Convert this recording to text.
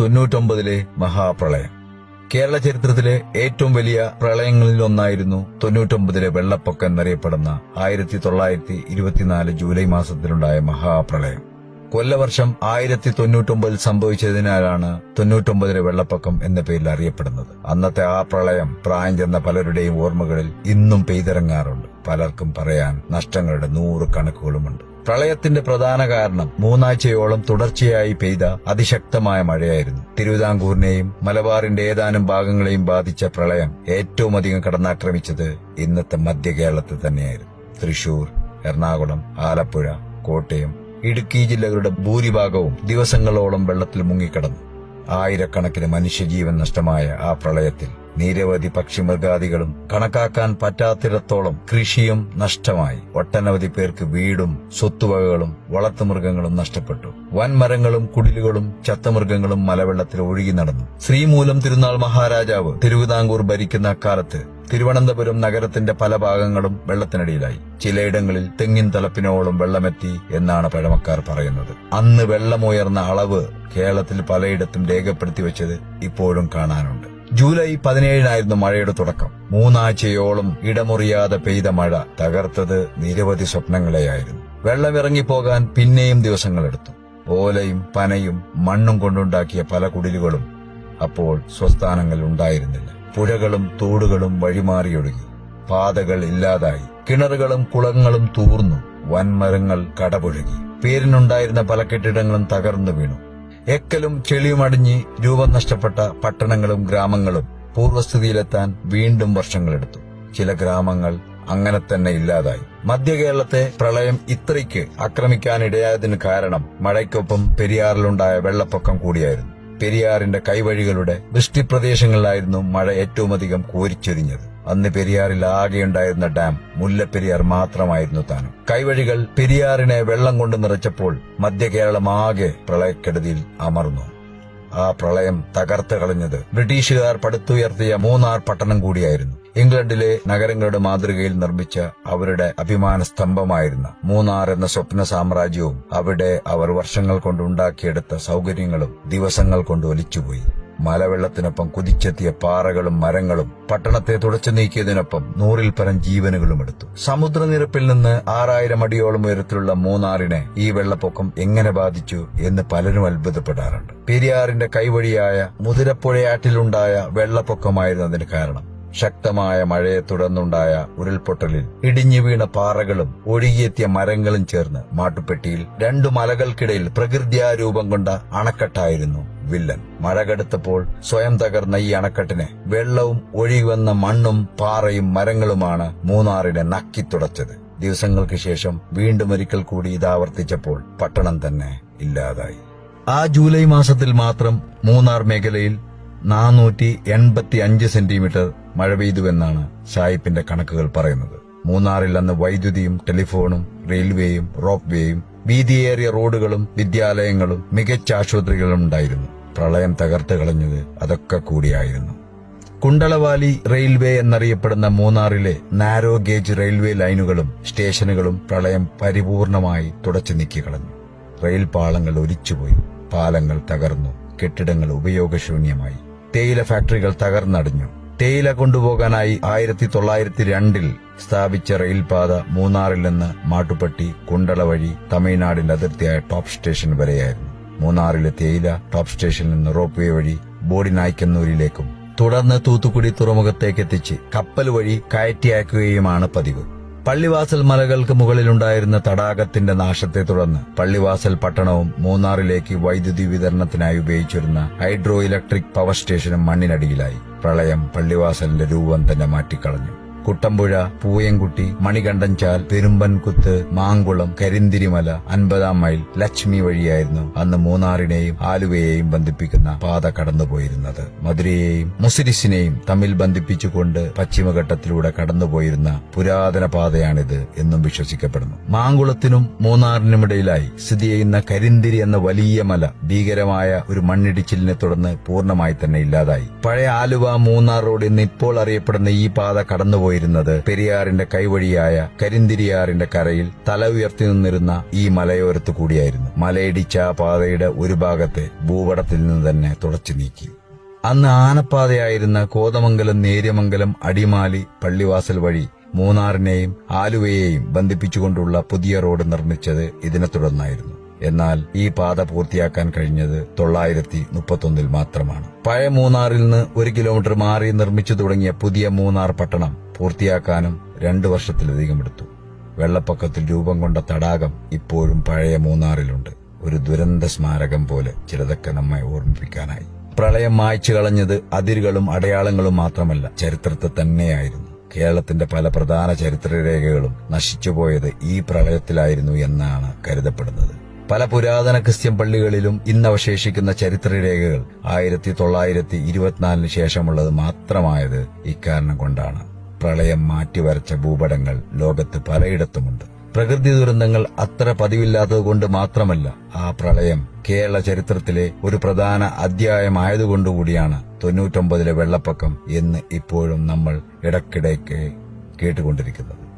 തൊണ്ണൂറ്റൊമ്പതിലെ മഹാപ്രളയം. കേരള ചരിത്രത്തിലെ ഏറ്റവും വലിയ പ്രളയങ്ങളിൽ ഒന്നായിരുന്നു തൊണ്ണൂറ്റൊമ്പതിലെ വെള്ളപ്പൊക്കം എന്നറിയപ്പെടുന്ന ആയിരത്തി തൊള്ളായിരത്തി ഇരുപത്തിനാല് ജൂലൈ മാസത്തിലുണ്ടായ മഹാപ്രളയം. കൊല്ലവർഷം ആയിരത്തി തൊണ്ണൂറ്റൊമ്പതിൽ സംഭവിച്ചതിനാലാണ് തൊണ്ണൂറ്റൊമ്പതിലെ വെള്ളപ്പൊക്കം എന്ന പേരിൽ അറിയപ്പെടുന്നത്. അന്നത്തെ ആ പ്രളയം പ്രായം ചെന്ന പലരുടെയും ഓർമ്മകളിൽ ഇന്നും പെയ്തിറങ്ങാറുണ്ട്. പലർക്കും പറയാൻ നഷ്ടങ്ങളുടെ നൂറ് കണക്കുകളുമുണ്ട് പ്രളയത്തിന്റെ പ്രധാന കാരണം മൂന്നാഴ്ചയോളം തുടർച്ചയായി പെയ്ത അതിശക്തമായ മഴയായിരുന്നു. തിരുവിതാംകൂറിനെയും മലബാറിന്റെ ഏതാനും ഭാഗങ്ങളെയും ബാധിച്ച പ്രളയം ഏറ്റവും അധികം കടന്നാക്രമിച്ചത് ഇന്നത്തെ മധ്യ കേരളത്തിൽ തന്നെയായിരുന്നു. തൃശൂർ എറണാകുളം ആലപ്പുഴ കോട്ടയം ഇടുക്കി ജില്ലകളുടെ ഭൂരിഭാഗവും ദിവസങ്ങളോളം വെള്ളത്തിൽ മുങ്ങിക്കിടന്നു. ആയിരക്കണക്കിന് മനുഷ്യജീവൻ നഷ്ടമായ ആ പ്രളയത്തിൽ നിരവധി പക്ഷിമൃഗാദികളും കണക്കാക്കാൻ പറ്റാത്തിടത്തോളം കൃഷിയും നഷ്ടമായി. ഒട്ടനവധി പേർക്ക് വീടും സ്വത്തുവകകളും വളർത്തുമൃഗങ്ങളും നഷ്ടപ്പെട്ടു. വൻമരങ്ങളും കുടിലുകളും ചത്തമൃഗങ്ങളും മലവെള്ളത്തിൽ ഒഴുകി നടന്നു. ശ്രീമൂലം തിരുനാൾ മഹാരാജാവ് തിരുവിതാംകൂർ ഭരിക്കുന്ന അക്കാലത്ത് തിരുവനന്തപുരം നഗരത്തിന്റെ പല ഭാഗങ്ങളും വെള്ളത്തിനടിയിലായി. ചിലയിടങ്ങളിൽ തെങ്ങിൻ തലപ്പിനോളം വെള്ളമെത്തി എന്നാണ് പഴമക്കാർ പറയുന്നത്. അന്ന് വെള്ളമുയർന്ന അളവ് കേരളത്തിൽ പലയിടത്തും രേഖപ്പെടുത്തി വെച്ചത് ഇപ്പോഴും കാണാനുണ്ട്. ജൂലൈ പതിനേഴിനായിരുന്നു മഴയുടെ തുടക്കം. മൂന്നാഴ്ചയോളം ഇടമുറിയാതെ പെയ്ത മഴ തകർത്തത് നിരവധി സ്വപ്നങ്ങളെയായിരുന്നു. വെള്ളമിറങ്ങിപ്പോകാൻ പിന്നെയും ദിവസങ്ങളെടുത്തു ഓലയും പനയും മണ്ണും കൊണ്ടുണ്ടാക്കിയ പല കുടിലുകളും അപ്പോൾ സ്വസ്ഥാനങ്ങൾ ഉണ്ടായിരുന്നില്ല. പുഴകളും തോടുകളും വഴിമാറിയൊഴുകി. പാതകൾ ഇല്ലാതായി. കിണറുകളും കുളങ്ങളും തൂർന്നു. വൻമരങ്ങൾ കടപുഴകി. പേരിനുണ്ടായിരുന്ന പല കെട്ടിടങ്ങളും തകർന്നു വീണു. എക്കലും ചെളിയുമടിഞ്ഞ് രൂപം നഷ്ടപ്പെട്ട പട്ടണങ്ങളും ഗ്രാമങ്ങളും പൂർവസ്ഥിതിയിലെത്താൻ വീണ്ടും വർഷങ്ങളെടുത്തു. ചില ഗ്രാമങ്ങൾ അങ്ങനെ തന്നെ ഇല്ലാതായി. മധ്യ കേരളത്തെ പ്രളയം ഇത്രയ്ക്ക് ആക്രമിക്കാനിടയായതിനു കാരണം മഴയ്ക്കൊപ്പം പെരിയാറിലുണ്ടായ വെള്ളപ്പൊക്കം കൂടിയായിരുന്നു. പെരിയാറിന്റെ കൈവഴികളുടെ വൃഷ്ടിപ്രദേശങ്ങളിലായിരുന്നു മഴ ഏറ്റവുമധികം കോരിച്ചൊരിഞ്ഞത് അന്ന് പെരിയാറിൽ ആകെയുണ്ടായിരുന്ന ഡാം മുല്ലപ്പെരിയാർ മാത്രമായിരുന്നു താനും. കൈവഴികൾ പെരിയാറിനെ വെള്ളം കൊണ്ട് നിറച്ചപ്പോൾ മധ്യ കേരളം ആകെ പ്രളയക്കെടുതിയിൽ അമർന്നു. ആ പ്രളയം തകർത്ത് കളഞ്ഞത് ബ്രിട്ടീഷുകാർ പടുത്തുയർത്തിയ മൂന്നാർ പട്ടണം കൂടിയായിരുന്നു. ഇംഗ്ലണ്ടിലെ നഗരങ്ങളുടെ മാതൃകയിൽ നിർമ്മിച്ച അവരുടെ അഭിമാന സ്തംഭമായിരുന്ന മൂന്നാർ എന്ന സ്വപ്ന സാമ്രാജ്യവും അവിടെ അവർ വർഷങ്ങൾ കൊണ്ട് ഉണ്ടാക്കിയെടുത്ത സൗകര്യങ്ങളും ദിവസങ്ങൾ കൊണ്ട് ഒലിച്ചുപോയി. മലവെള്ളത്തിനൊപ്പം കുതിച്ചെത്തിയ പാറകളും മരങ്ങളും പട്ടണത്തെ തുടച്ചു നീക്കിയതിനൊപ്പം നൂറിൽ പരം ജീവനുകളും എടുത്തു. സമുദ്രനിരപ്പിൽ നിന്ന് ആറായിരം അടിയോളം ഉയരത്തിലുള്ള മൂന്നാറിനെ ഈ വെള്ളപ്പൊക്കം എങ്ങനെ ബാധിച്ചു എന്ന് പലരും അത്ഭുതപ്പെടാറുണ്ട്. പെരിയാറിന്റെ കൈവഴിയായ മുതിരപ്പുഴയാറ്റിലുണ്ടായ വെള്ളപ്പൊക്കമായിരുന്നു അതിന് കാരണം ശക്തമായ മഴയെ തുടർന്നുണ്ടായ ഉരുൾപൊട്ടലിൽ ഇടിഞ്ഞു വീണ പാറകളും ഒഴുകിയെത്തിയ മരങ്ങളും ചേർന്ന് മാട്ടുപ്പെട്ടിയിൽ രണ്ടു മലകൾക്കിടയിൽ പ്രകൃതിയാരൂപം കൊണ്ട അണക്കെട്ടായിരുന്നു വില്ലൻ. മഴ കടുത്തപ്പോൾ സ്വയം തകർന്ന ഈ അണക്കെട്ടിനെ വെള്ളവും ഒഴുകിവന്ന മണ്ണും പാറയും മരങ്ങളുമാണ് മൂന്നാറിനെ നക്കിത്തുടച്ചത് ദിവസങ്ങൾക്ക് ശേഷം വീണ്ടും ഒരിക്കൽ കൂടി ഇത് ആവർത്തിച്ചപ്പോൾ പട്ടണം തന്നെ ഇല്ലാതായി. ആ ജൂലൈ മാസത്തിൽ മാത്രം മൂന്നാർ മേഖലയിൽ നാനൂറ്റി എൺപത്തി അഞ്ച് സെന്റിമീറ്റർ മഴ പെയ്തുവെന്നാണ് സായിപ്പിന്റെ കണക്കുകൾ പറയുന്നത്. മൂന്നാറിൽ അന്ന് വൈദ്യുതിയും ടെലിഫോണും റെയിൽവേയും റോപ്പ് വേയും വീതിയേറിയ റോഡുകളും വിദ്യാലയങ്ങളും മികച്ച ആശുപത്രികളും ഉണ്ടായിരുന്നു പ്രളയം തകർത്ത് കളഞ്ഞത് അതൊക്കെ കൂടിയായിരുന്നു. കുണ്ടളവാലി റെയിൽവേ എന്നറിയപ്പെടുന്ന മൂന്നാറിലെ നാരോ ഗേജ് റെയിൽവേ ലൈനുകളും സ്റ്റേഷനുകളും പ്രളയം പരിപൂർണമായി തുടച്ചു നീക്കിക്കളഞ്ഞു റെയിൽ പാളങ്ങൾ ഒലിച്ചുപോയി പാലങ്ങൾ തകർന്നു കെട്ടിടങ്ങൾ ഉപയോഗശൂന്യമായി. തേയില ഫാക്ടറികൾ തകർന്നടിഞ്ഞു. തേയില കൊണ്ടുപോകാനായി ആയിരത്തി തൊള്ളായിരത്തി രണ്ടിൽ സ്ഥാപിച്ച റെയിൽപാത മൂന്നാറിൽ നിന്ന് മാട്ടുപ്പെട്ടി കുണ്ടള വഴി തമിഴ്നാടിന്റെ അതിർത്തിയായ ടോപ്പ് സ്റ്റേഷൻ വരെയായിരുന്നു. മൂന്നാറിലെ തേയില ടോപ്പ് സ്റ്റേഷനിൽ നിന്ന് റോപ്പ് വേ വഴി ബോഡിനായ്ക്കന്നൂരിലേക്കും തുടർന്ന് തൂത്തുക്കുടി തുറമുഖത്തേക്ക് എത്തിച്ച് കപ്പൽ വഴി കയറ്റിയാക്കുകയുമാണ് പതിവ്. പള്ളിവാസൽ മലകൾക്ക് മുകളിലുണ്ടായിരുന്ന തടാകത്തിന്റെ നാശത്തെ തുടർന്ന് പള്ളിവാസൽ പട്ടണവും മൂന്നാറിലേക്ക് വൈദ്യുതി വിതരണത്തിനായി ഉപയോഗിച്ചിരുന്ന ഹൈഡ്രോ ഇലക്ട്രിക് പവർ സ്റ്റേഷനും മണ്ണിനടിയിലായി. പ്രളയം പള്ളിവാസലിന്റെ രൂപം തന്നെ മാറ്റിക്കളഞ്ഞു. കുട്ടമ്പുഴ പൂയംകുട്ടി മണികണ്ഠൻചാൽ പെരുമ്പൻകുത്ത് മാങ്കുളം കരിന്തിരിമല അൻപതാം മൈൽ ലക്ഷ്മി വഴിയായിരുന്നു അന്ന് മൂന്നാറിനെയും ആലുവയെയും ബന്ധിപ്പിക്കുന്ന പാത കടന്നുപോയിരുന്നത്. മധുരയെയും മുസിരിസിനെയും തമ്മിൽ ബന്ധിപ്പിച്ചുകൊണ്ട് പശ്ചിമഘട്ടത്തിലൂടെ കടന്നുപോയിരുന്ന പുരാതന പാതയാണിത് എന്നും വിശ്വസിക്കപ്പെടുന്നു. മാങ്കുളത്തിനും മൂന്നാറിനുമിടയിലായി സ്ഥിതി ചെയ്യുന്ന കരിന്തിരി എന്ന വലിയ മല ഭീകരമായ ഒരു മണ്ണിടിച്ചിലിനെ തുടർന്ന് പൂർണമായി തന്നെ ഇല്ലാതായി. പഴയ ആലുവ മൂന്നാർ റോഡ് എന്ന് ഇപ്പോൾ അറിയപ്പെടുന്ന ഈ പാത കടന്നുപോയി പോയിരുന്നത്. പെരിയാറിന്റെ കൈവഴിയായ കരിന്തിരിയാറിന്റെ കരയിൽ തല ഉയർത്തി നിന്നിരുന്ന ഈ മലയോരത്തു കൂടിയായിരുന്നു. മലയിടിച്ച പാതയുടെ ഒരു ഭാഗത്തെ ഭൂപടത്തിൽ നിന്ന് തന്നെ തുടച്ചു നീക്കി. അന്ന് ആനപ്പാതയായിരുന്ന കോതമംഗലം നേര്യമംഗലം അടിമാലി പള്ളിവാസൽ വഴി മൂന്നാറിനെയും ആലുവയെയും ബന്ധിപ്പിച്ചുകൊണ്ടുള്ള പുതിയ റോഡ് നിർമ്മിച്ചത് ഇതിനെ തുടർന്നായിരുന്നു. എന്നാൽ ഈ പാത പൂർത്തിയാക്കാൻ കഴിഞ്ഞത് തൊള്ളായിരത്തി മുപ്പത്തൊന്നിൽ മാത്രമാണ്. പഴയ മൂന്നാറിൽ നിന്ന് ഒരു കിലോമീറ്റർ മാറി നിർമ്മിച്ചു തുടങ്ങിയ പുതിയ മൂന്നാർ പട്ടണം പൂർത്തിയാക്കാനും രണ്ടു വർഷത്തിലധികം എടുത്തു. വെള്ളപ്പൊക്കത്തിൽ രൂപം കൊണ്ട തടാകം ഇപ്പോഴും പഴയ മൂന്നാറിലുണ്ട്. ഒരു ദുരന്ത സ്മാരകം പോലെ ചിലതൊക്കെ നമ്മെ ഓർമ്മിപ്പിക്കാനായി. പ്രളയം മായ്ച്ചു കളഞ്ഞത് അതിരുകളും അടയാളങ്ങളും മാത്രമല്ല ചരിത്രത്തെ തന്നെയായിരുന്നു. കേരളത്തിന്റെ പല പ്രധാന ചരിത്രരേഖകളും നശിച്ചുപോയത് ഈ പ്രളയത്തിലായിരുന്നു എന്നാണ് കരുതപ്പെടുന്നത്. പല പുരാതന ക്രിസ്ത്യൻ പള്ളികളിലും ഇന്ന് അവശേഷിക്കുന്ന ചരിത്രരേഖകൾ ആയിരത്തി തൊള്ളായിരത്തി ഇരുപത്തിനാലിന് ശേഷമുള്ളത് മാത്രമായത് ഇക്കാരണം കൊണ്ടാണ്. പ്രളയം മാറ്റിവരച്ച ഭൂപടങ്ങൾ ലോകത്ത് പലയിടത്തുമുണ്ട്. പ്രകൃതി ദുരന്തങ്ങൾ അത്ര പതിവില്ലാത്തതുകൊണ്ട് മാത്രമല്ല ആ പ്രളയം കേരള ചരിത്രത്തിലെ ഒരു പ്രധാന അധ്യായമായതുകൊണ്ടുകൂടിയാണ് തൊണ്ണൂറ്റൊമ്പതിലെ വെള്ളപ്പൊക്കം എന്ന് ഇപ്പോഴും നമ്മൾ ഇടക്കിടയ്ക്ക് കേട്ടുകൊണ്ടിരിക്കുന്നത്.